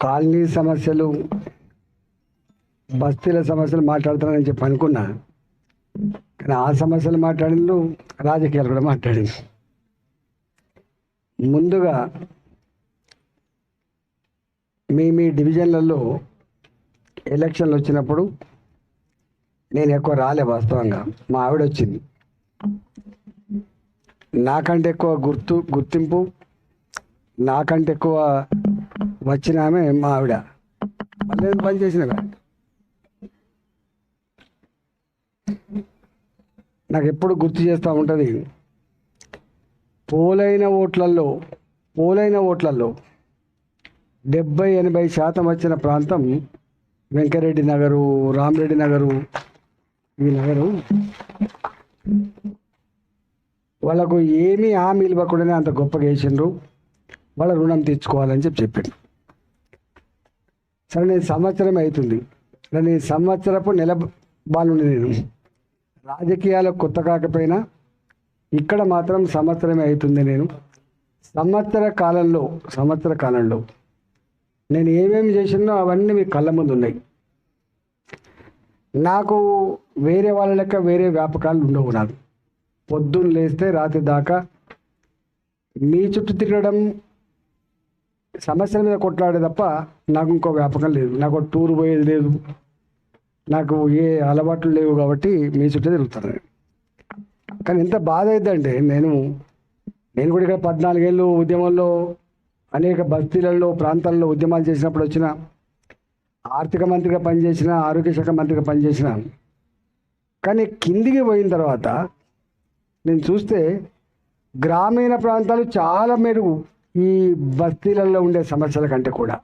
Colony సమస్యలు బస్తీల సమస్యలు మాట్లాడుతున్నానని చెప్పి అనుకున్నా. కానీ ఆ సమస్యలు మాట్లాడిండు రాజకీయాలు కూడా మాట్లాడింది ముందుగా మీ మీ డివిజన్లలో ఎలక్షన్లు వచ్చినప్పుడు నేను ఎక్కువ రాలే వాస్తవంగా. మా ఆవిడ వచ్చింది. నాకంటే ఎక్కువ గుర్తు గుర్తింపు నాకంటే ఎక్కువ వచ్చిన ఆమె మా ఆవిడ. మళ్ళీ నేను పని చేసిన నాకు ఎప్పుడు గుర్తు చేస్తూ ఉంటుంది. పోలైన ఓట్లలో పోలైన ఓట్లలో డెబ్బై ఎనభై శాతం వచ్చిన ప్రాంతం వెంకరెడ్డి నగరు రామరెడ్డి నగరు ఈ నగరు. వాళ్ళకు ఏమీ హామీలు ఇవ్వకుండానే అంత గొప్పగా వేసిండ్రు. వాళ్ళ రుణం తీర్చుకోవాలని చెప్పి చెప్పాడు సరే నేను సంవత్సరం అవుతుంది. నేను సంవత్సరపు నెల బాలుని నేను. రాజకీయాలు కొత్త కాకపోయినా ఇక్కడ మాత్రం సంవత్సరమే అవుతుంది నేను. సంవత్సర కాలంలో సంవత్సర కాలంలో నేను ఏమేమి చేసిందో అవన్నీ మీ కళ్ళ ముందు ఉన్నాయి. నాకు వేరే వాళ్ళ లెక్క వేరే వ్యాపకాలు ఉండవు నాకు పొద్దున్న లేస్తే రాత్రి దాకా మీ చుట్టూ తిరగడం సమస్యల మీద కొట్లాడే తప్ప నాకు ఇంకో వ్యాపకం లేదు. నాకు టూర్ పోయేది లేదు. నాకు ఏ అలవాట్లు లేవు కాబట్టి మీ చుట్టూ తిరుగుతాను కానీ ఎంత బాధ అవుతుందంటే నేను నేను కూడా ఇక్కడ పద్నాలుగేళ్ళు ఉద్యమంలో అనేక బస్తీలలో ప్రాంతాల్లో ఉద్యమాలు చేసినప్పుడు వచ్చిన ఆర్థిక మంత్రిగా పనిచేసిన ఆరోగ్య శాఖ మంత్రిగా పనిచేసిన. కానీ కిందికి పోయిన తర్వాత నేను చూస్తే గ్రామీణ ప్రాంతాలు చాలా మెరుగు. ఈ బస్తీలలో ఉండే సమస్యల కంటే కూడా.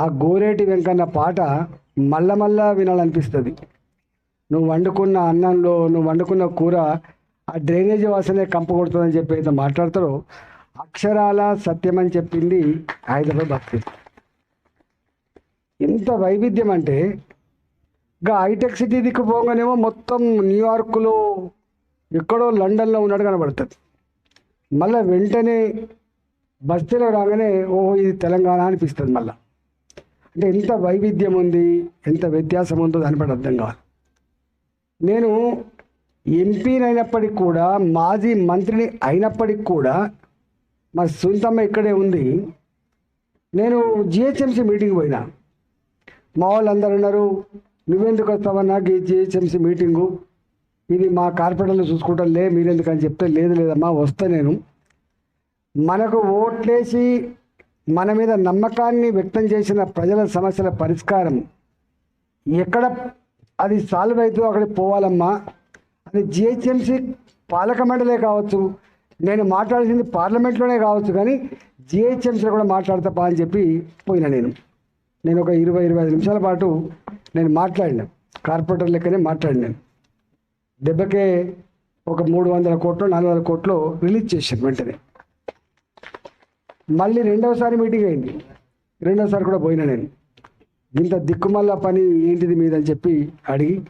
ఆ గోరేటి వెంకన్న పాట మళ్ళా మళ్ళా వినాలనిపిస్తుంది. నువ్వు వండుకున్న అన్నంలో నువ్వు వండుకున్న కూర ఆ డ్రైనేజీ వాసనే కంప కొడుతుందని చెప్పి అయితే మాట్లాడతారో అక్షరాల సత్యం అని చెప్పింది హైదరాబాద్ భక్తి ఇంత వైవిధ్యం అంటే ఇంకా హైటెక్ సిటీ దిక్కు పోగానేమో మొత్తం న్యూయార్క్లో ఎక్కడో లండన్లో ఉన్నాడు కనబడుతుంది. మళ్ళీ వెంటనే బస్తీలో రాగానే ఓహో ఇది తెలంగాణ అనిపిస్తుంది మళ్ళీ. అంటే ఎంత వైవిధ్యం ఉంది ఎంత వ్యత్యాసం ఉందో దాన్ని బట్టి అర్థం కావాలి నేను ఎంపీనైనప్పటికి కూడా మాజీ మంత్రిని అయినప్పటికి కూడా మా సొంతమ్మ ఇక్కడే ఉంది. నేను జిహెచ్ఎంసీ మీటింగ్ పోయినా. మా వాళ్ళు అందరు అన్నారు నువ్వెందుకు వస్తావన్నా జిహెచ్ఎంసీ మీటింగు? ఇది మా కార్పొరేటర్లు చూసుకుంటాం లే మీరు అని చెప్తే లేదు లేదమ్మా వస్తా నేను. మనకు ఓట్లేసి మన మీద నమ్మకాన్ని వ్యక్తం చేసిన ప్రజల సమస్యల పరిష్కారం ఎక్కడ అది సాల్వ్ అవుతుందో అక్కడికి పోవాలమ్మా. అది జిహెచ్ఎంసీ పాలక మండలే కావచ్చు నేను మాట్లాడాల్సింది పార్లమెంట్లోనే కావచ్చు కానీ జిహెచ్ఎంసీలో కూడా మాట్లాడతా పా అని చెప్పి పోయినా నేను. నేను ఒక ఇరవై ఇరవై ఐదు నిమిషాల పాటు నేను మాట్లాడినా కార్పొరేటర్ లెక్కనే మాట్లాడినాను దెబ్బకే ఒక మూడు వందల కోట్లు నాలుగు వందల కోట్లు రిలీజ్ చేశారు వెంటనే. మళ్ళీ రెండవసారి మీటింగ్ అయింది. రెండవసారి కూడా పోయినా నేను. ఇంత దిక్కుమల్ల పని ఏంటిది మీదని చెప్పి అడిగి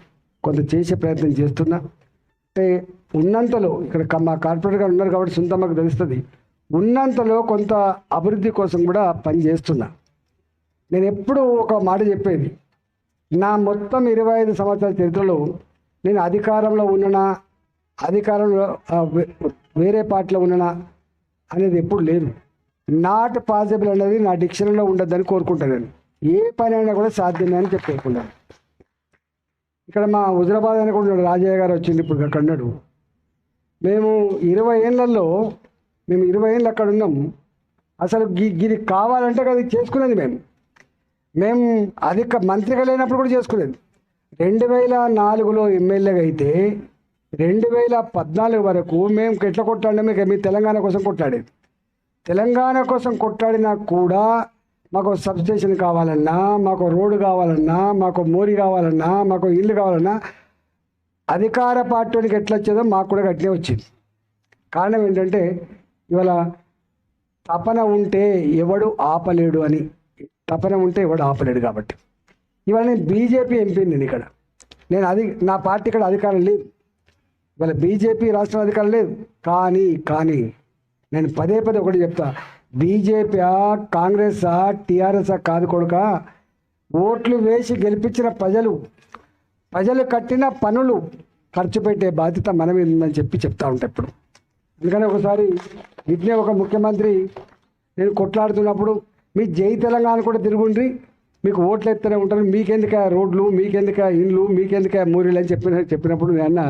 కొంత చేసే ప్రయత్నం చేస్తున్నా. అంటే ఉన్నంతలో ఇక్కడ మా కార్పొరేటర్ గారు ఉన్నారు కాబట్టి సొంతమ్మకు తెలుస్తుంది. ఉన్నంతలో కొంత అభివృద్ధి కోసం కూడా పని చేస్తున్నా. నేను ఎప్పుడు ఒక మాట చెప్పేది. నా మొత్తం ఇరవై ఐదు సంవత్సరాల చరిత్రలో నేను అధికారంలో ఉన్ననా? అధికారంలో వేరే పార్టీలో ఉన్ననా? అనేది ఎప్పుడు లేదు. నాట్ పాసిబుల్ అనేది నా డిక్షనరీలో ఉండద్దని కోరుకుంటాను నేను. ఏ పని అయినా కూడా సాధ్యమే అని చెప్పుకుంటాను ఇక్కడ మా హుజరాబాద్ అని కూడా ఉన్నాడు, రాజయ్య గారు వచ్చింది ఇప్పుడు అక్కడ ఉన్నాడు. మేము ఇరవై ఏళ్ళల్లో మేము ఇరవై ఏళ్ళు అక్కడ ఉన్నాం. అసలు గి- గిది కావాలంటే అది చేసుకునేది మేము. మేము అధిక మంత్రిగా లేనప్పుడు కూడా చేసుకునేది. రెండు వేల నాలుగులో ఎమ్మెల్యేగా అయితే రెండు వేల పద్నాలుగు వరకు మేము ఎట్లా కొట్లాడినా మీకు మీ తెలంగాణ కోసం కొట్లాడేది. తెలంగాణ కోసం కొట్లాడినా కూడా మాకు సబ్స్టేషన్ కావాలన్నా మాకు రోడ్డు కావాలన్నా మాకు మోరి కావాలన్నా మాకు ఇల్లు కావాలన్నా అధికార పార్టీకి ఎట్లా వచ్చేదో మాకు కూడా గట్టినే వచ్చింది. కారణం ఏంటంటే ఇవాళ తపన ఉంటే ఎవడు ఆపలేడు అని తపన ఉంటే ఎవడు ఆపలేడు కాబట్టి. ఇవాళ నేను బీజేపీ ఎంపీ నేను ఇక్కడ. నేను అది నా పార్టీ ఇక్కడ అధికారం లేదు. ఇవాళ బీజేపీ రాష్ట్రం అధికారం లేదు. కానీ కానీ నేను పదే పదే ఒకటి చెప్తా. బీజేపీ కాంగ్రెస్ టీఆర్ఎస్ఆ కాదు కొడుక. ఓట్లు వేసి గెలిపించిన ప్రజలు ప్రజలు కట్టిన పనులు ఖర్చు పెట్టే బాధ్యత మన మీద ఉందని చెప్పి చెప్తా ఉంటా ఇప్పుడు. అందుకని ఒకసారి ఇట్నే ఒక ముఖ్యమంత్రి నేను కొట్లాడుతున్నప్పుడు మీ జై తెలంగాణ కూడా తిరుగుండ్రి. మీకు ఓట్లు ఎత్తనే ఉంటారు. మీకెందుక రోడ్లు మీకెందుక ఇండ్లు మీకెందుక మూరీలు అని చెప్పిన చెప్పినప్పుడు నేను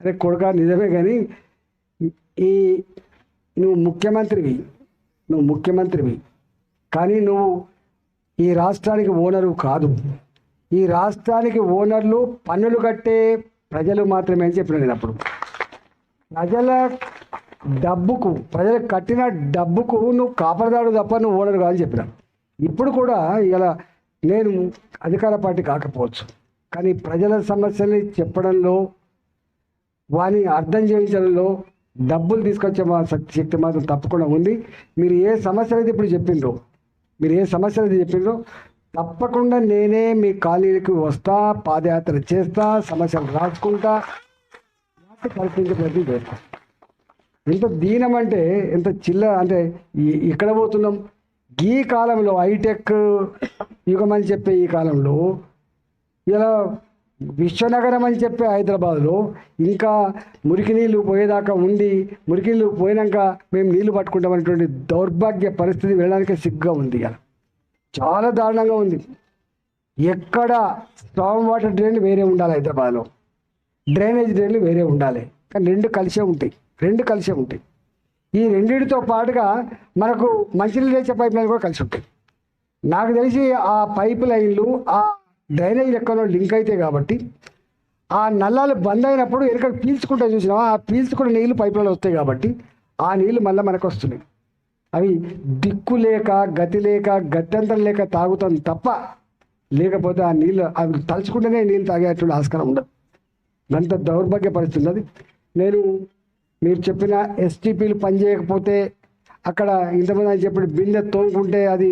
అరే కొడుక నిజమే కానీ ఈ నువ్వు ముఖ్యమంత్రివి నువ్వు ముఖ్యమంత్రివి. కానీ నువ్వు ఈ రాష్ట్రానికి ఓనరు కాదు. ఈ రాష్ట్రానికి ఓనర్లు పన్నులు కట్టే ప్రజలు మాత్రమే అని చెప్పిన నేను అప్పుడు. ప్రజల డబ్బుకు ప్రజలకు కట్టిన డబ్బుకు నువ్వు కాపరదాడు తప్ప నువ్వు ఓనరు కాదని చెప్పిన. ఇప్పుడు కూడా ఇలా నేను అధికార పార్టీ కాకపోవచ్చు. కానీ ప్రజల సమస్యల్ని చెప్పడంలో వాని అర్థం చేయించడంలో డబ్బులు తీసుకొచ్చే మా శక్తి శక్తి మాత్రం తప్పకుండా ఉంది. మీరు ఏ సమస్య అయితే ఇప్పుడు చెప్పిండ్రో మీరు ఏ సమస్య అయితే చెప్పిండ్రో తప్పకుండా నేనే మీ కాలనీకి వస్తా పాదయాత్ర చేస్తా సమస్యలు రాసుకుంటా కల్పించే ప్రతి చేస్తా. ఎంత దీనం అంటే ఎంత చిల్ల అంటే ఎక్కడ పోతున్నాం ఈ కాలంలో హైటెక్ యుగం అని చెప్పే ఈ కాలంలో ఇలా విశ్వనగరం అని చెప్పే హైదరాబాద్లో ఇంకా మురికి నీళ్ళు పోయేదాకా ఉండి మురికి నీళ్ళు పోయినాక మేము నీళ్ళు పట్టుకుంటామనేటువంటి దౌర్భాగ్య పరిస్థితి వెళ్ళడానికి సిగ్గుగా ఉంది ఇలా చాలా దారుణంగా ఉంది. ఎక్కడ స్ట్రాంగ్ వాటర్ డ్రైన్ వేరే ఉండాలి హైదరాబాద్లో. డ్రైనేజ్ డ్రైన్లు వేరే ఉండాలి. కానీ రెండు కలిసే ఉంటాయి. రెండు కలిసే ఉంటాయి. ఈ రెండింటితో పాటుగా మనకు మంచినీళ్ళు తెచ్చే పైప్ లైన్ కూడా కలిసి ఉంటాయి నాకు తెలిసి ఆ పైప్ లైన్లు ఆ డ్రైనేజ్ లెక్కలో లింక్ అయితే కాబట్టి ఆ నల్లాలు బంద్ అయినప్పుడు వెనక పీల్చుకుంటా చూసినావా? ఆ పీల్చుకున్న నీళ్ళు పైపులలో వస్తాయి కాబట్టి ఆ నీళ్ళు మళ్ళీ మనకు వస్తున్నాయి. అవి దిక్కు లేక గతి లేక గత్యంతరం లేక తాగుతాం తప్ప లేకపోతే ఆ నీళ్ళు అవి తలుచుకుంటేనే నీళ్ళు తాగేటువంటి ఆస్కారం ఉండదు. అంత దౌర్భాగ్య పరిస్థితి ఉన్నది నేను మీరు చెప్పిన ఎస్టీపీలు పనిచేయకపోతే అక్కడ ఇంతమంది అని చెప్పి బిందె తోముకుంటే అది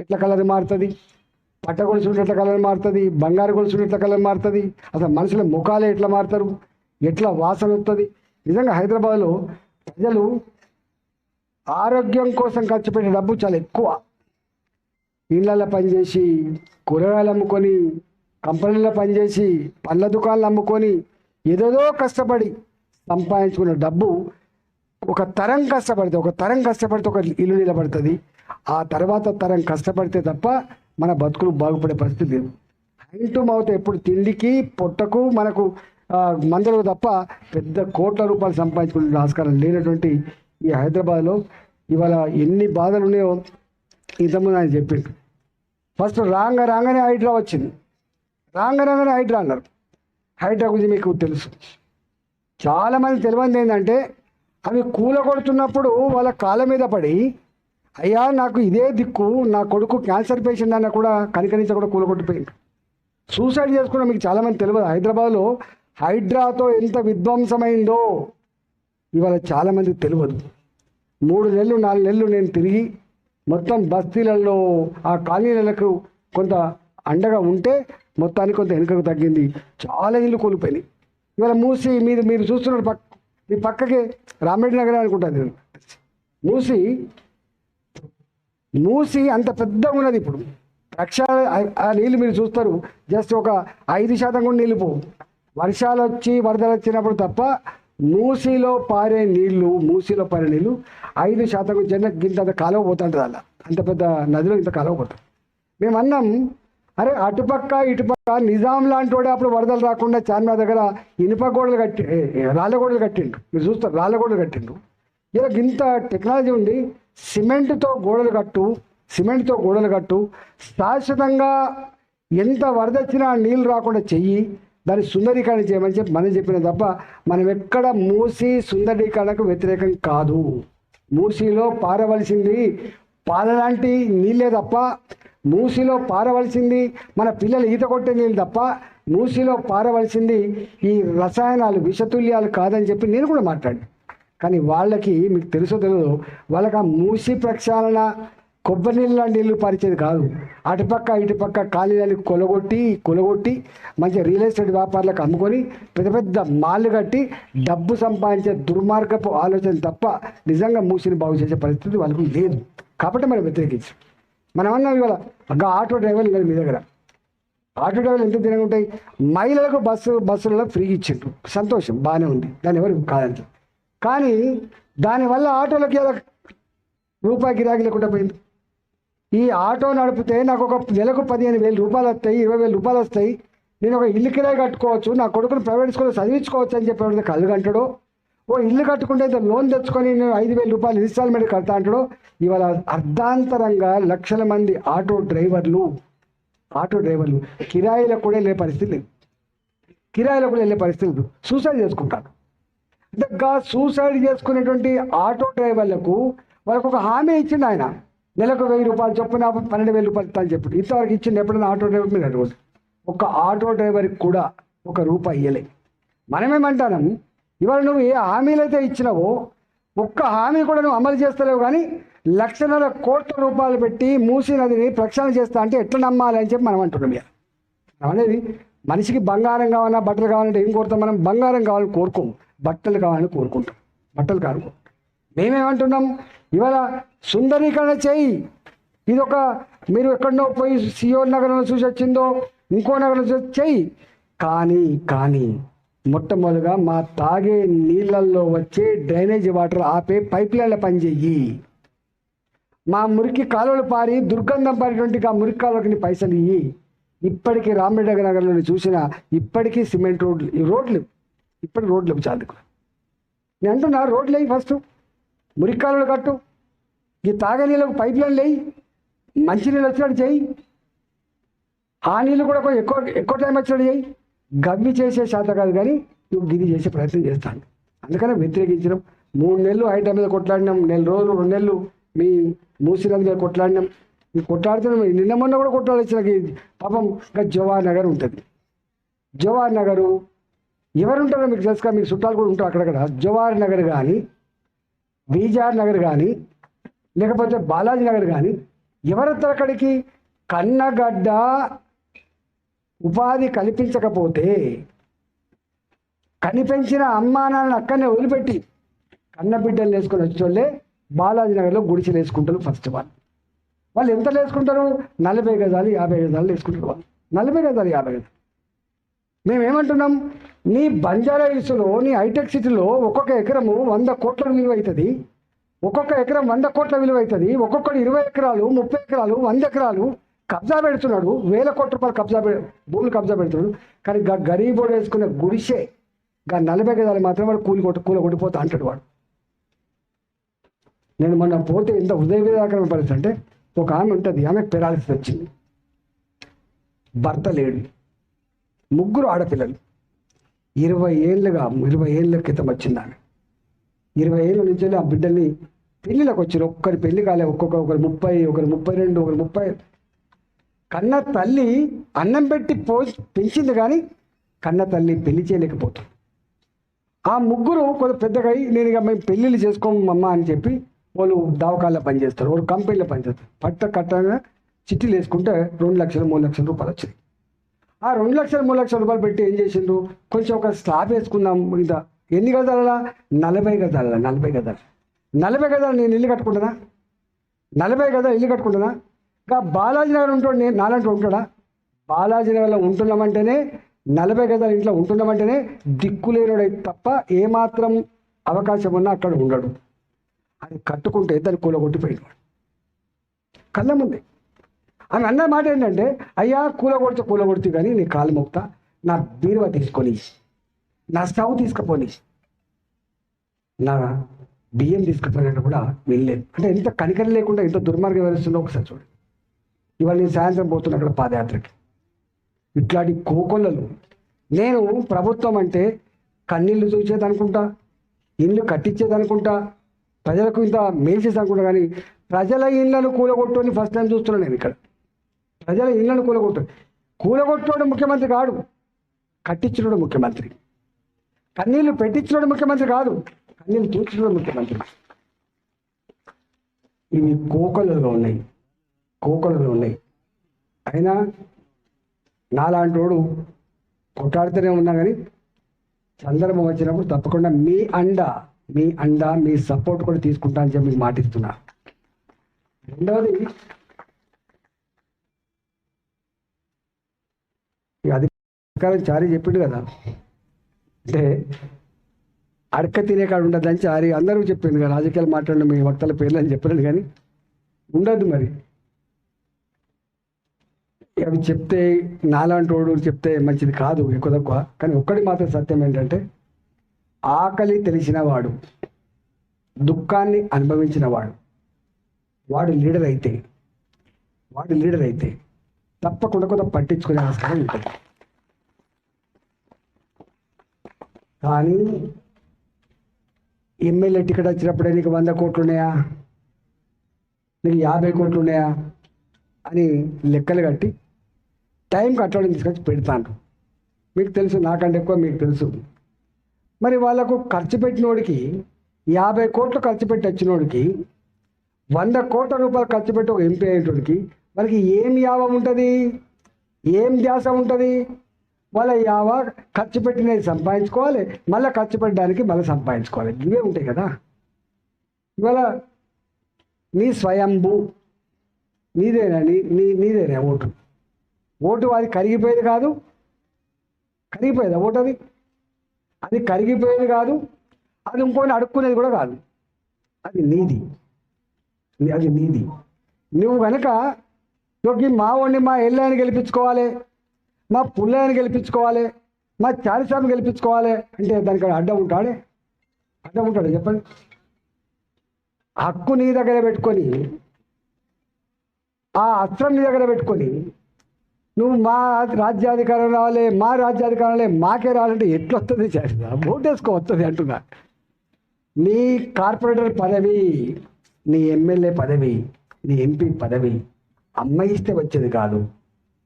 ఎట్లా కలర్ మారుతుంది? పట్ట గొలుసు ఎట్లా కలర్ మారుతుంది? బంగారు గొలుసు ఎట్లా కలర్ మారుతుంది? అసలు మనుషుల ముఖాలే ఎట్లా మారుతారు? ఎట్లా వాసన వస్తుంది? నిజంగా హైదరాబాద్లో ప్రజలు ఆరోగ్యం కోసం ఖర్చు పెట్టే డబ్బు చాలా ఎక్కువ. ఇళ్ళల్లో పనిచేసి కూరగాయలు అమ్ముకొని కంపెనీలో పనిచేసి పళ్ళ దుకాణాలు అమ్ముకొని ఏదేదో కష్టపడి సంపాదించుకున్న డబ్బు ఒక తరం కష్టపడితే ఒక తరం కష్టపడితే ఒక ఇల్లు నిలబడుతుంది. ఆ తర్వాత తరం కష్టపడితే తప్ప మన బతుకులు బాగుపడే పరిస్థితి లేదు. హ్యాండ్ టు మౌత్ ఎప్పుడు తిండికి పొట్టకు మనకు మందులు మందులకు తప్ప పెద్ద కోట్ల రూపాయలు సంపాదించుకునే ఆస్కారం లేనటువంటి ఈ హైదరాబాద్లో ఇవాళ ఎన్ని బాధలు ఉన్నాయో ఇంతకుముందు ఆయన చెప్పిండు. ఫస్ట్ రాంగ రాగానే హైడ్రా వచ్చింది. రాంగ రాగానే హైడ్రా అన్నారు. హైడ్రా గురించి మీకు తెలుసు. చాలామంది తెలియంది ఏంటంటే అవి కూల కొడుతున్నప్పుడు వాళ్ళ కాళ్ళ మీద పడి అయ్యా నాకు ఇదే దిక్కు నా కొడుకు క్యాన్సర్ పేషెంట్ అన్న కూడా కనికరించ కూడా కూల కొట్టిపోయింది సూసైడ్ చేసుకున్న మీకు చాలామంది తెలియదు. హైదరాబాద్లో హైడ్రాతో ఎంత విధ్వంసమైందో ఇవాళ చాలామంది తెలియదు. మూడు నెలలు నాలుగు నెలలు నేను తిరిగి మొత్తం బస్తీలలో ఆ కాలనీలకు కొంత అండగా ఉంటే మొత్తానికి కొంత వెనుకకు తగ్గింది. చాలా ఇల్లు కూలిపోయినాయి. ఇవాళ మూసి మీరు మీరు చూస్తున్నారు పక్క మీ పక్కకి రామరెడ్డి నగర్ అనుకుంటాను నేను. మూసి మూసి అంత పెద్దగా ఉన్నది ఇప్పుడు. లక్ష ఆ నీళ్ళు మీరు చూస్తారు. జస్ట్ ఒక ఐదు శాతం కూడా నీళ్ళు పోవు. వర్షాలు వచ్చి వరదలు వచ్చినప్పుడు తప్ప మూసిలో పారే నీళ్ళు మూసిలో పారే నీళ్ళు ఐదు శాతం జన గింత కాలువ పోతుంటుంది అలా. అంత పెద్ద నదిలో ఇంత కాలువ పోతుంది. మేము అన్నాం అరే అటుపక్క ఇటుపక్క నిజాం లాంటి వాడే అప్పుడు వరదలు రాకుండా చార్మినార్ దగ్గర ఇనుప గోడలు కట్టి రాళ్ళగోడలు రాళ్ళ గోడలు కట్టిండు. మీరు చూస్తారు రాళ్ళ గోడలు కట్టిండు. ఇలా ఇంత టెక్నాలజీ ఉంది సిమెంట్తో గోడలు కట్టు సిమెంట్తో గోడలు కట్టు శాశ్వతంగా ఎంత వరద వచ్చినా నీళ్ళు రాకుండా చెయ్యి దాన్ని సుందరీకరణ చేయమని చెప్పి మనం చెప్పిన తప్ప మనం ఎక్కడ మూసి సుందరీకరణకు వ్యతిరేకం కాదు. మూసీలో పారవలసింది పాలలాంటి నీళ్ళే తప్ప మూసిలో పారవలసింది మన పిల్లలు ఈత కొట్టే నీళ్ళు తప్ప మూసిలో పారవలసింది ఈ రసాయనాలు విషతుల్యాలు కాదని చెప్పి నేను కూడా మాట్లాడి కానీ వాళ్ళకి మీకు తెలుసో తెలియదు వాళ్ళకి ఆ మూసి ప్రక్షాళన కొబ్బరి నీళ్ళ నీళ్ళు పరిచేది కాదు. అటుపక్క ఇటుపక్క ఖాళీలని కొలగొట్టి కొలగొట్టి మంచి రియల్ ఎస్టేట్ వ్యాపారులకు అమ్ముకొని పెద్ద పెద్ద మాళ్ళు కట్టి డబ్బు సంపాదించే దుర్మార్గపు ఆలోచన తప్ప నిజంగా మూసిని బాగు చేసే పరిస్థితి వాళ్ళకు లేదు. కాబట్టి మనం వ్యతిరేకించాం. మనం అన్నాం ఇవాళ ఆటో డ్రైవర్లు లేదు మీ దగ్గర. ఆటో డ్రైవర్లు ఎంత తినగా ఉంటాయి? మహిళలకు బస్సు బస్సులలో ఫ్రీ ఇచ్చిండ్రు. సంతోషం బాగానే ఉంది. దాని ఎవరు కాదంట కానీ దానివల్ల ఆటోలకి ఎలా రూపాయి గిరాకీ లేకుండా పోయింది. ఈ ఆటో నడిపితే నాకు ఒక నెలకు పదిహేను వేలు రూపాయలు వస్తాయి ఇరవై వేలు రూపాయలు వస్తాయి. నేను ఒక ఇల్లు కిరాయి కట్టుకోవచ్చు నా కొడుకుని ప్రైవేట్ స్కూల్లో చదివించుకోవచ్చు అని చెప్పేవాడు కళ్ళు అంటాడో ఓ ఇల్లు కట్టుకుంటే అయితే లోన్ తెచ్చుకొని నేను ఐదు వేల రూపాయలు ఇన్స్టాల్మెంట్ కడతా అంటాడో? ఇవాళ అర్ధాంతరంగా లక్షల మంది ఆటో డ్రైవర్లు ఆటో డ్రైవర్లు కిరాయిలకు కూడా వెళ్ళే పరిస్థితి లేదు. కిరాయిలకు కూడా వెళ్ళే పరిస్థితి లేదు. సూసైడ్ చేసుకుంటారు. అంటే సూసైడ్ చేసుకునేటువంటి ఆటో డ్రైవర్లకు వాళ్ళకు ఒక హామీ ఇచ్చిండు ఆయన. నెలకు వెయ్యి రూపాయలు చొప్పున పన్నెండు వేల రూపాయలు ఇస్తాను అని చెప్పి. ఇంతవరకు ఇచ్చింది ఎప్పుడైనా ఆటో డ్రైవర్ మీద? అడగదు ఒక ఆటో డ్రైవర్కి కూడా ఒక రూపాయి ఇవ్వలే మనమేమంటాము ఇవాళ నువ్వు ఏ హామీలు అయితే ఇచ్చినావో ఒక్క హామీ కూడా నువ్వు అమలు చేస్తలేవు కానీ లక్షన్నర కోట్ల రూపాయలు పెట్టి మూసీ నదిని ప్రక్షాళన చేస్తా అంటే ఎట్లా నమ్మాలి అని చెప్పి మనం అంటున్నాం ఇక అనేది మనిషికి బంగారం కావాలన్నా బట్టలు కావాలంటే ఏం కోరుతాం మనం? బంగారం కావాలని కోరుకోము. బట్టలు కావాలని కోరుకుంటాం. బట్టలు కాదు మేమేమంటున్నాం? ఇవాళ సుందరీకరణ చేయి. ఇది ఒక మీరు ఎక్కడనో పోయి సియో నగరంలో చూసి వచ్చిందో ఇంకో నగరం చూసి చేయి. కానీ కానీ మొట్టమొదటిగా మా తాగే నీళ్ళల్లో వచ్చే డ్రైనేజ్ వాటర్ ఆపే పైప్ లైన్ల పని చెయ్యి. మా మురికి కాలువలు పారి దుర్గంధం పారినటువంటి ఆ మురికి కాలువకి పైసలు ఇయ్యి. ఇప్పటికీ రామరెడ్డి నగర్లో చూసిన ఇప్పటికీ సిమెంట్ రోడ్లు ఈ రోడ్లు ఇప్పటికి రోడ్లు చాలు నేను అంటున్నా రోడ్లు వేయి ఫస్ట్. మురికి కాలువలు కట్టు. ఈ తాగే నీళ్ళకు పైప్ లైన్ లేయి. మంచి నీళ్ళు వచ్చినట్టు చేయి ఆ నీళ్ళు కూడా ఎక్కువ ఎక్కువ టైం వచ్చినట్టు చేయి గవ్వి చేసే శాత కాదు కానీ నువ్వు గిది చేసే ప్రయత్నం చేస్తాను. అందుకనే వ్యతిరేకించడం. మూడు నెలలు ఐటమ్ మీద కొట్లాడినాం. నెల రోజులు రెండు నెలలు మీ మూసి మీద కొట్లాడినాం. మీ కొట్లాడుతున్నాం నిన్న మొన్న కూడా కొట్లాడొచ్చిన పాపం ఇంకా జవహర్ నగర్ ఉంటుంది. జవహర్ నగరు ఎవరు ఉంటారో మీకు తెలుసుగా మీకు చుట్టాలు కూడా ఉంటారు అక్కడక్కడ. జవహర్ నగర్ కానీ బీజార్ నగర్ కానీ లేకపోతే బాలాజీ నగర్ కానీ ఎవరెత్తారు అక్కడికి? కన్నగడ్డ ఉపాధి కల్పించకపోతే కనిపించిన అమ్మానాన్ని అక్కడనే వదిలిపెట్టి కన్నబిడ్డలు వేసుకొని వచ్చేవాళ్ళే బాలాజీ నగర్లో గుడిసెలు వేసుకుంటారు ఫస్ట్ వాళ్ళు వాళ్ళు ఎంత వేసుకుంటారు? నలభై గజాలు యాభై గజాలు వేసుకుంటారు వాళ్ళు. నలభై గజాలు యాభై గజాలు. మేమేమంటున్నాం? నీ బంజారా హిల్స్లో నీ హైటెక్ సిటీలో ఒక్కొక్క ఎకరము వంద కోట్ల విలువ అవుతుంది. ఒక్కొక్క ఎకరం వంద కోట్ల విలువ అవుతుంది. ఒక్కొక్కటి ఇరవై ఎకరాలు ముప్పై ఎకరాలు వంద ఎకరాలు కబ్జా పెడుతున్నాడు వేల కోట్ల రూపాయలు కబ్జా పె భూములు కబ్జా పెడుతున్నాడు కానీ గా గరీబోడు వేసుకునే గుడిసే గా నలభై గదాలు మాత్రం వాడు కూలి కొట్టు కూల కొట్టిపోతా అంటాడు వాడు. నేను మొన్న పోతే ఇంత హృదయ విధాకరణ పరిస్థితి అంటే ఒక ఆమె ఉంటుంది ఆమె పెరాలిసిస్ వచ్చింది. భర్త లేడు. ముగ్గురు ఆడపిల్లలు. ఇరవై ఏళ్ళుగా ఇరవై ఏళ్ళ క్రితం వచ్చింది ఆమె. ఇరవై ఏళ్ళ నుంచి ఆ బిడ్డల్ని పెళ్ళిళ్ళకి వచ్చారు ఒక్కరి పెళ్ళి కాలే ఒక్కొక్క ఒకరు ముప్పై ఒకరు ముప్పై రెండు ఒకరు ముప్పై కన్న తల్లి అన్నం పెట్టి పో పెంచింది కానీ కన్న తల్లి పెళ్ళి చేయలేకపోతుంది. ఆ ముగ్గురు కొంత పెద్దగా అయ్యి నేను ఇక మేము పెళ్ళిళ్ళు చేసుకోమమ్మా అని చెప్పి వాళ్ళు దావకాల్లో పనిచేస్తారు వాళ్ళు కంపెనీలో పనిచేస్తారు. పట్ట కట్టగా చిట్టీలు వేసుకుంటే రెండు లక్షలు మూడు లక్షల రూపాయలు వచ్చినాయి. ఆ రెండు లక్షలు మూడు లక్షల రూపాయలు పెట్టి ఏం చేసిండ్రు? కొంచెం ఒక స్లాబ్ వేసుకుందాం ఇంత. ఎన్ని గదాల నలభై గదాల నలభై గదాలు నలభై గదాలు నేను ఇల్లు కట్టుకుంటానా? నలభై గదాలు ఇల్లు కట్టుకుంటానా? ఇంకా బాలాజీ నగర్ ఉంటాడు నేను నాలంటూ ఉంటాడా? బాలాజీ నగర్లో ఉంటున్నామంటేనే నలభై గదాల ఇంట్లో ఉంటున్నామంటేనే దిక్కులేనుడై తప్ప ఏమాత్రం అవకాశం ఉన్నా అక్కడ ఉండడు. అది కట్టుకుంటే దాన్ని కూలగొట్టిపోయిన వాడు. కళ్ళ ముందే. ఆమె అన్న మాట ఏంటంటే అయ్యా కూల కొడితే కూల కొడుతు కానీ నీ కాలు మోపుతా నా బీరువా తీసుకొని నా స్టవ్ తీసుకుపోని నా బియ్యం తీసుకుపోయినట్టు కూడా వెళ్ళలేదు అంటే ఎంత కనికరం లేకుండా ఎంత దుర్మార్గం వ్యవహరిస్తుందో ఒకసారి చూడండి ఇవాళ నేను సాయంత్రం పోతున్నా అక్కడ పాదయాత్రకి. ఇట్లాంటి కోకొల్లలు. నేను ప్రభుత్వం అంటే కన్నీళ్ళు చూసేదనుకుంటా ఇల్లు కట్టించేదనుకుంటా ప్రజలకు ఇంత మేలు అనుకుంటా కానీ ప్రజల ఇళ్ళను కూలగొట్టుని ఫస్ట్ టైం చూస్తున్నాను నేను ఇక్కడ. ప్రజల ఇళ్ళను కూలగొట్టు కూలగొట్టుడు ముఖ్యమంత్రి కాడు. కట్టించుడు ముఖ్యమంత్రి. కన్నీళ్ళు పెట్టించుడు ముఖ్యమంత్రి కాదు. కన్నీళ్ళు తూర్చుడు ముఖ్యమంత్రి. ఇవి కోకొలలుగా ఉన్నాయి. కోకొలలుగా ఉన్నాయి. అయినా నాలాంటి వాడు కొట్టాడుతూనే ఉన్నా కానీ సందర్భం వచ్చినప్పుడు తప్పకుండా మీ అండ మీ అండ మీ సపోర్ట్ కూడా తీసుకుంటా అని చెప్పి మీకు మాటిస్తున్నా. రెండవది ఇక అధికారం చారీ చెప్పిండు కదా. అంటే అడక తినే కాడ ఉండదని చారి అందరూ చెప్పిండు కదా. రాజకీయాలు మాట్లాడిన మీ వక్తల పేర్లు అని చెప్పలేదు కానీ ఉండదు మరి. అవి చెప్తే నాలాంటోడు చెప్తే మంచిది కాదు ఎక్కువ తక్కువ. కానీ ఒక్కటి మాత్రం సత్యం ఏంటంటే ఆకలి తెలిసిన వాడు దుఃఖాన్ని అనుభవించిన వాడు వాడు లీడర్ అయితే వాడు లీడర్ అయితే తప్పకుండా కొంత పట్టించుకునే ఆస్కారం ఉంటుంది. కానీ ఎమ్మెల్యే టికెట్ వచ్చినప్పుడే నీకు వంద కోట్లు ఉన్నాయా? నీకు యాభై కోట్లు ఉన్నాయా? అని లెక్కలు కట్టి టైం కట్టడం తీసుకొచ్చి పెడతాను మీకు తెలుసు నాకంటే ఎక్కువ మీకు తెలుసు. మరి వాళ్ళకు ఖర్చు పెట్టినోడికి యాభై కోట్లు ఖర్చు పెట్టి వచ్చినోడికి వంద కోట్ల రూపాయలు ఖర్చు పెట్టి ఒక ఎంపీ అయ్యేటోడికి వాళ్ళకి ఏం యావం ఉంటుంది? ఏం ధ్యాస ఉంటుంది? వాళ్ళ యావ ఖర్చు పెట్టినది సంపాదించుకోవాలి మళ్ళీ ఖర్చు పెట్టడానికి మళ్ళీ సంపాదించుకోవాలి. ఇవే ఉంటాయి కదా. ఇవాళ నీ స్వయంభూ నీదేనా? నీ నీదేనా ఓటు? ఓటు అది కరిగిపోయేది కాదు. కరిగిపోయేదా ఓటు అది? అది కరిగిపోయేది కాదు. అది ఇంకోని అడుక్కునేది కూడా కాదు. అది నీది. అది నీది. నువ్వు కనుక ఈ మా వాడిని మా ఎల్లాయని గెలిపించుకోవాలి మా పుల్లాయని గెలిపించుకోవాలి మా చారిసామి గెలిపించుకోవాలి అంటే దానికి అడ్డం ఉంటాడే? అడ్డం ఉంటాడు చెప్పండి? హక్కు నీ దగ్గర పెట్టుకొని ఆ అస్త్రం నీ దగ్గర పెట్టుకొని నువ్వు మా రాజ్యాధికారం రావాలి మా రాజ్యాధికారం రావాలి మాకే రావాలంటే ఎట్లొస్తుంది చేస్తా ఓటేసుకో వస్తుంది అంటున్నా. నీ కార్పొరేటర్ పదవి నీ ఎమ్మెల్యే పదవి నీ ఎంపీ పదవి అమ్మ ఇస్తే వచ్చేది కాదు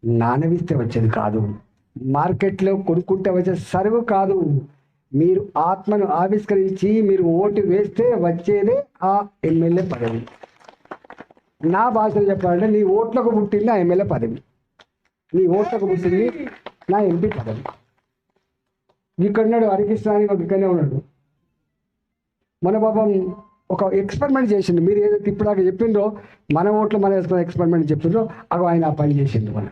నానవిస్తే వచ్చేది కాదు మార్కెట్లో కొనుక్కుంటే వచ్చే సరుకు కాదు. మీరు ఆత్మను ఆవిష్కరించి మీరు ఓటు వేస్తే వచ్చేదే ఆ ఎమ్మెల్యే పదవి. నా భాషలో చెప్పాలంటే నీ ఓట్లకు పుట్టింది ఆ ఎమ్మెల్యే పదవి. నీ ఓట్లకు పుట్టింది నా ఎంపీ పదవి. ఇక్కడున్నాడు హరికృష్ణ అని ఒక ఇక్కడనే ఉన్నాడు. మన పాపం ఒక ఎక్స్పెరిమెంట్ చేసిండు. మీరు ఏదైతే ఇప్పుడు దాకా చెప్పిండ్రో మన ఓట్లు మన వేసుకున్న ఎక్స్పెరిమెంట్ చెప్పిండ్రో అగో ఆయన ఆ పని చేసిండు మన.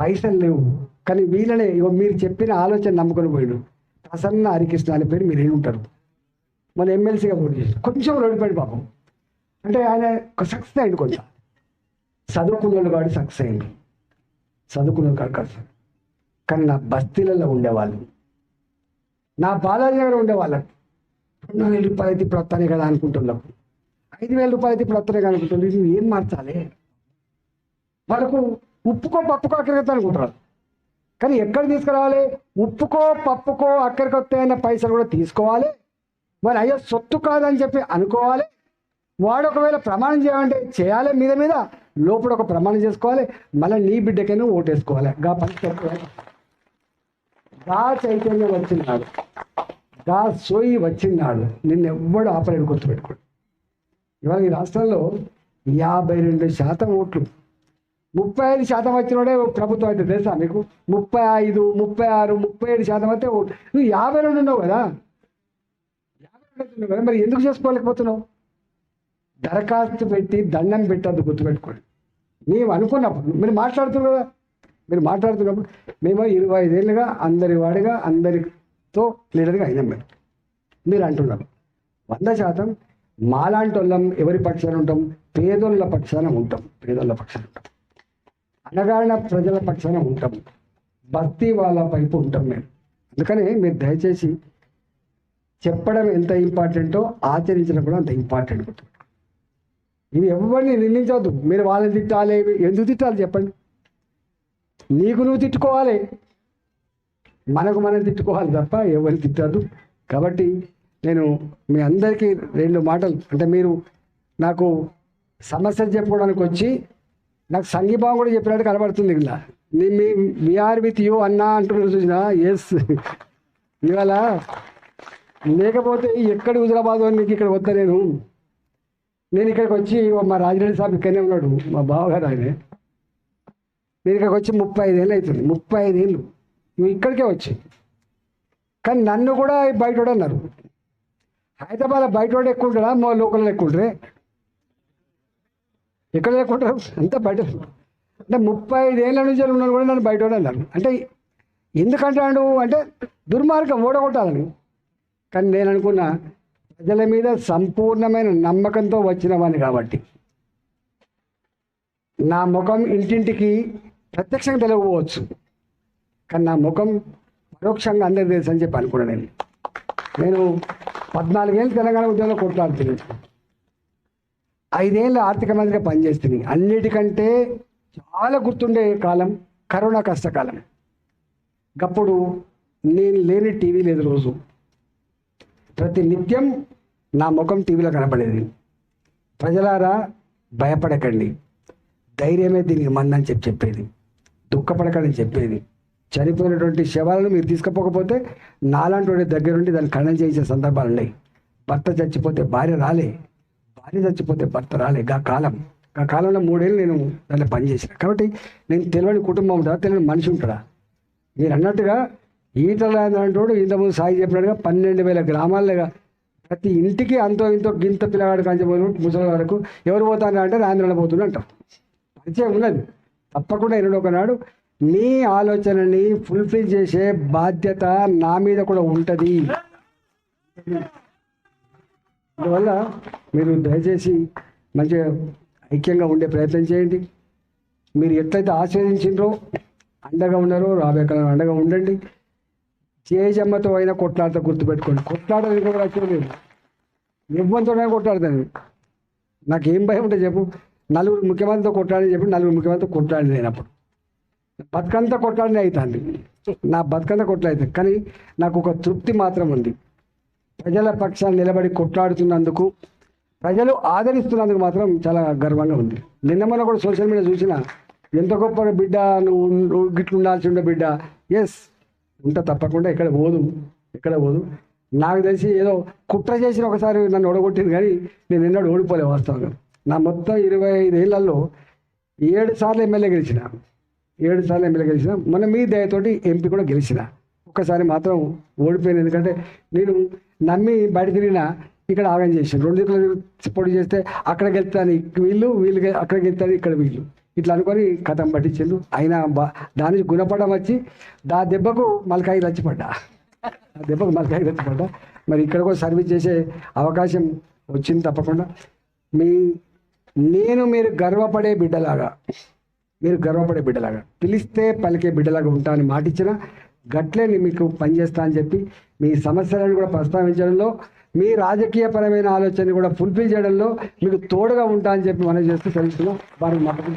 పైసలు లేవు. కానీ వీళ్ళనే ఇగో మీరు చెప్పిన ఆలోచన నమ్ముకొని పోయిండు. ప్రసన్న హరికృష్ణ అనే పేరు మీరు ఉంటారు మన ఎమ్మెల్సీగా పోటీ చేసి కొంచెం రోడ్డుపడి పాపం. అంటే ఆయన సక్సెస్ అయింది కొంచెం చదువుకున్న వాళ్ళు కాబట్టి సక్సెస్ అయింది చదువుకునేది కాదు కాదు సార్. కానీ నా బస్తీలలో ఉండేవాళ్ళు. నా బాలాజీ దగ్గర ఉండేవాళ్ళు. రెండు వేల రూపాయలు అయితే ఇప్పుడు వస్తానే కదా అనుకుంటున్నాం. ఐదు వేల రూపాయలు అయితే ఇప్పుడు వస్తానే కదా అనుకుంటున్నాం. ఇది ఏం మార్చాలి? వాళ్ళకు ఉప్పుకో పప్పుకో అక్కడికి అనుకుంటారు కానీ ఎక్కడ తీసుకురావాలి? ఉప్పుకో పప్పుకో అక్కడికి వస్తాయన్న పైసలు కూడా తీసుకోవాలి. మరి అయ్యో సొత్తు కాదని చెప్పి అనుకోవాలి. వాడు ఒకవేళ ప్రమాణం చేయాలంటే చేయాలి మీద మీద లోపల ఒక ప్రమాణం చేసుకోవాలి మళ్ళీ నీ బిడ్డకైనా ఓటేసుకోవాలి. గా పని చెప్పాలి గా చైతన్యం వచ్చినాడు. గా సోయి వచ్చినాడు. నిన్ను ఎవ్వడు ఆపరేట్ గుర్తుపెట్టుకోడు. ఇవాళ ఈ రాష్ట్రంలో యాభై రెండు శాతం ఓట్లు. ముప్పై ఐదు శాతం వచ్చినోడే ప్రభుత్వం అయితే తెలుసా మీకు? ముప్పై ఐదు ముప్పై ఆరు ముప్పై ఏడు శాతం అయితే ఓటు నువ్వు యాభై రెండు ఉన్నావు కదా? యాభై రెండు ఉన్నావు కదా. మరి ఎందుకు చేసుకోలేకపోతున్నావు? దరఖాస్తు పెట్టి దండం పెట్టద్దు గుర్తుపెట్టుకోండి. మేము అనుకున్నప్పుడు మీరు మాట్లాడుతున్నారు కదా మీరు మాట్లాడుతున్నప్పుడు మేము ఇరవై ఐదేళ్ళుగా అందరి వాడిగా అందరితో లీడర్గా అయినాం మేము. మీరు అంటున్నారు. వంద శాతం మాలాంటి వాళ్ళం ఎవరి పక్షాన ఉంటాం? పేదోళ్ళ పక్షాన ఉంటాం. పేదోళ్ళ పక్షాన ఉంటాం. అనగాడిన ప్రజల పక్షాన ఉంటాం. భక్తి వాళ్ళ వైపు ఉంటాం మేము. అందుకని మీరు దయచేసి చెప్పడం ఎంత ఇంపార్టెంటో ఆచరించడం కూడా అంత ఇంపార్టెంట్ ఉంటుంది ఇవి ఎవరిని నిందించవద్దు మీరు వాళ్ళని తిట్టాలి ఎందుకు తిట్టాలి చెప్పండి. నీకు నువ్వు తిట్టుకోవాలి. మనకు మనం తిట్టుకోవాలి తప్ప ఎవరిని తిట్టద్దు. కాబట్టి నేను మీ అందరికీ రెండు మాటలు. అంటే మీరు నాకు సమస్యలు చెప్పుకోవడానికి వచ్చి నాకు సంగీభావం కూడా చెప్పినట్టు కనబడుతుంది ఇలా. నీ మీ వీఆర్ విత్ యూ అన్నా అంటున్నారు చూసిన? ఎస్ ఇవాళ లేకపోతే ఎక్కడ హుజరాబాద్ నీకు ఇక్కడ వద్ద నేను నేను ఇక్కడికి వచ్చి మా రాజరెడ్డి సాబ్ ఇక్కడనే ఉన్నాడు మా బావగారు ఆయన. నేను ఇక్కడికి వచ్చి ముప్పై ఐదేళ్ళు అవుతుంది ముప్పై ఐదేళ్ళు నువ్వు ఇక్కడికే వచ్చి. కానీ నన్ను కూడా బయట అన్నారు. హైదరాబాద్ బయట ఎక్కువ ఉంటారా మా లోకల్ ఎక్కువ ఉంటారే ఎక్కడ లేకుంటారు అంతా బయట. అంటే ముప్పై ఐదేళ్ళ నుంచి ఉన్నాను కూడా నన్ను బయట అన్నారు. అంటే ఎందుకంటాడు అంటే దుర్మార్గం ఓడగొట్టాలని. కానీ నేను అనుకున్నా ప్రజల మీద సంపూర్ణమైన నమ్మకంతో వచ్చినవాడిని కాబట్టి. నా ముఖం ఇంటింటికి ప్రత్యక్షంగా తెలియకపోవచ్చు కానీ నా ముఖం పరోక్షంగా అందరికి తెలుసు అని చెప్పి అనుకున్నాను నేను. నేను పద్నాలుగేళ్ళు తెలంగాణ ఉద్యోగంలో కొట్లాడుతున్నాను. ఐదేళ్ళు ఆర్థిక మంత్రిగా పనిచేస్తుంది అన్నిటికంటే చాలా గుర్తుండే కాలం కరోనా కష్టకాలం. గప్పుడు నేను లేని టీవీ లేదు రోజు. ప్రతి నిత్యం నా ముఖం టీవీలో కనపడేది. ప్రజలారా భయపడకండి. ధైర్యమే దీనికి మందని చెప్పి చెప్పేది. దుఃఖపడకండి చెప్పేది. చనిపోయినటువంటి శవాలను మీరు తీసుకుపోకపోతే నాలాంటి వాడి దాన్ని ఖండం చేసే సందర్భాలు ఉన్నాయి. భర్త చచ్చిపోతే భార్య రాలే. భార్య చచ్చిపోతే భర్త రాలే. గా కాలం. ఆ కాలంలో మూడేళ్ళు నేను దాంట్లో పనిచేసిన. కాబట్టి నేను తెలియని కుటుంబం ఉంటా తెలియని మనిషి ఉంటాడా? మీరు అన్నట్టుగా ఈతల అంటోడు ఇంతకుముందు సాయి చెప్పినట్టుగా పన్నెండు వేల గ్రామాల్లో ప్రతి ఇంటికి అంతో ఇంతో గింత పిల్లగాడు కంచబోలు ముసలి వరకు ఎవరు పోతానంటే అంటే ఆంధ్రలో పోతున్నా అంటారు పరిచయం ఉన్నది. తప్పకుండా ఎన్నడో ఒకనాడు మీ ఆలోచనని ఫుల్ఫిల్ చేసే బాధ్యత నా మీద కూడా ఉంటుంది. అందువల్ల మీరు దయచేసి మంచిగా ఐక్యంగా ఉండే ప్రయత్నం చేయండి. మీరు ఎట్లయితే ఆస్వాదించిండ్రో అండగా ఉన్నారో రాబోయే కాలం అండగా ఉండండి. చేజమ్మతో అయినా కొట్లాడతా గుర్తుపెట్టుకోండి. కొట్లాడదు ఇంకొక లక్ష్యం ఇవ్వంతోనే కొట్లాడతాను. నాకు ఏం భయం ఉంటే చెప్పు. నలుగురు ముఖ్యమంత్రితో కొట్లాడి చెప్పి నలుగురు ముఖ్యమంత్రితో కొట్లాడి నేను అప్పుడు బతుకంతా కొట్లాడినే అవుతుంది నా బతుకంతా కొట్లాడుతుంది కానీ నాకు ఒక తృప్తి మాత్రం ఉంది. ప్రజల పక్షాన్ని నిలబడి కొట్లాడుతున్నందుకు ప్రజలు ఆదరిస్తున్నందుకు మాత్రం చాలా గర్వంగా ఉంది. నిన్న మొన్న కూడా సోషల్ మీడియా చూసిన ఎంత గొప్ప బిడ్డ నువ్వు నువ్వు గిట్లు ఉండాల్సి ఉండే బిడ్డ. ఎస్ ఉంటా తప్పకుండా ఇక్కడ పోదు ఇక్కడ పోదు. నాకు తెలిసి ఏదో కుట్ర చేసిన ఒకసారి నన్ను ఓడగొట్టింది కానీ నేను ఎన్నడూ ఓడిపోలే వాస్తవంగా. నా మొత్తం ఇరవై ఐదు ఏళ్ళలో ఏడు సార్లు ఎమ్మెల్యే గెలిచిన. ఏడు సార్లు ఎమ్మెల్యే గెలిచిన. మన మీ దయతోటి ఎంపీ కూడా గెలిచిన. ఒక్కసారి మాత్రం ఓడిపోయిన ఎందుకంటే నేను నమ్మి బయట తిరిగిన ఇక్కడ ఆగం చేసాను రెండు దిక్కులు పొడి చేస్తే అక్కడ గెలుతాను వీళ్ళు వీళ్ళు అక్కడ గెలుతాను ఇక్కడ వీళ్ళు. ఇట్లా అనుకొని కథం పట్టించిండు. అయినా బా దాని నుంచి గుణపడడం వచ్చి దా దెబ్బకు మలకాయి రచ్చిపడ్డా ఆ దెబ్బకు మలకాయి రచ్చిపడ్డా మరి ఇక్కడ కూడా సర్వీస్ చేసే అవకాశం వచ్చింది తప్పకుండా. మీ నేను మీరు గర్వపడే బిడ్డలాగా మీరు గర్వపడే బిడ్డలాగా పిలిస్తే పలికే బిడ్డలాగా ఉంటానని మాటిచ్చిన గట్లే నేను మీకు పనిచేస్తా అని చెప్పి మీ సమస్యలను కూడా ప్రస్తావించడంలో మీ రాజకీయపరమైన ఆలోచనని కూడా ఫుల్ఫిల్ చేయడంలో మీకు తోడుగా ఉంటా అని చెప్పి మనం చేస్తూ తెలుస్తున్నాం వారికి మద్దతు